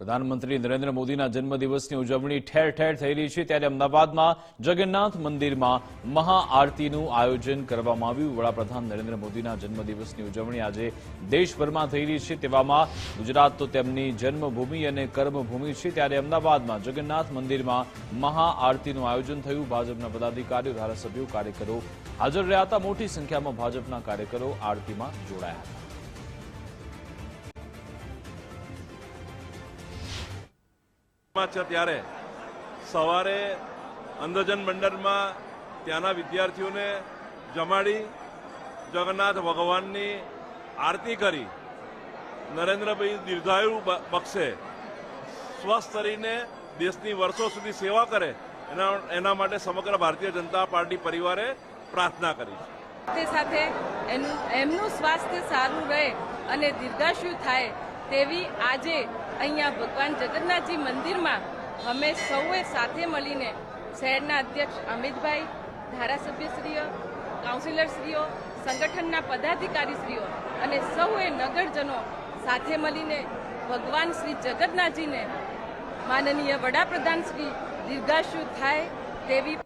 પ્રધાનમંત્રી નરેન્દ્ર મોદીના જન્મદિવસની ઉજવણી ઠેર ઠેર થઈ રહી છે ત્યારે અમદાવાદમાં જગન્નાથ મંદિરમાં મહાઆરતીનું આયોજન કરવામાં આવ્યું. વડાપ્રધાન નરેન્દ્ર મોદીના જન્મદિવસની ઉજવણી આજે દેશભરમાં થઈ રહી છે. તેવામાં ગુજરાત તો તેમની જન્મભૂમિ અને કર્મભૂમિ છે. ત્યારે અમદાવાદમાં જગન્નાથ મંદિરમાં મહાઆરતીનું આયોજન થયું. ભાજપના પદાધિકારીઓ, ધારાસભ્યો, કાર્યકરો હાજર રહ્યા હતા. મોટી સંખ્યામાં ભાજપના કાર્યકરો આરતીમાં જોડાયા હતા. છે ત્યારે સવારે અંધજન મંડળમાં ત્યાંના વિદ્યાર્થીઓને જમાડી જગન્નાથ ભગવાનની આરતી કરી. નરેન્દ્રભાઈ દીર્ઘાયુ બક્ષે સ્વસ્થ રહીને દેશની વર્ષો સુધી સેવા કરે, એના એના માટે સમગ્ર ભારતીય જનતા પાર્ટી પરિવારે પ્રાર્થના કરી સાથે એમનું સ્વાસ્થ્ય સારું રહે અને દીર્ઘાશુ થાય તેવી આજે અહીંયા ભગવાન જગન્નાથજી મંદિરમાં અમે સૌએ સાથે મળીને શહેરના અધ્યક્ષ અમિતભાઈ, ધારાસભ્યશ્રીઓ, કાઉન્સિલરશ્રીઓ, સંગઠનના પદાધિકારીશ્રીઓ અને સૌએ નગરજનો સાથે મળીને ભગવાન શ્રી જગન્નાથજીને માનનીય વડાપ્રધાન શ્રી દીર્ઘાશુ થાય તેવી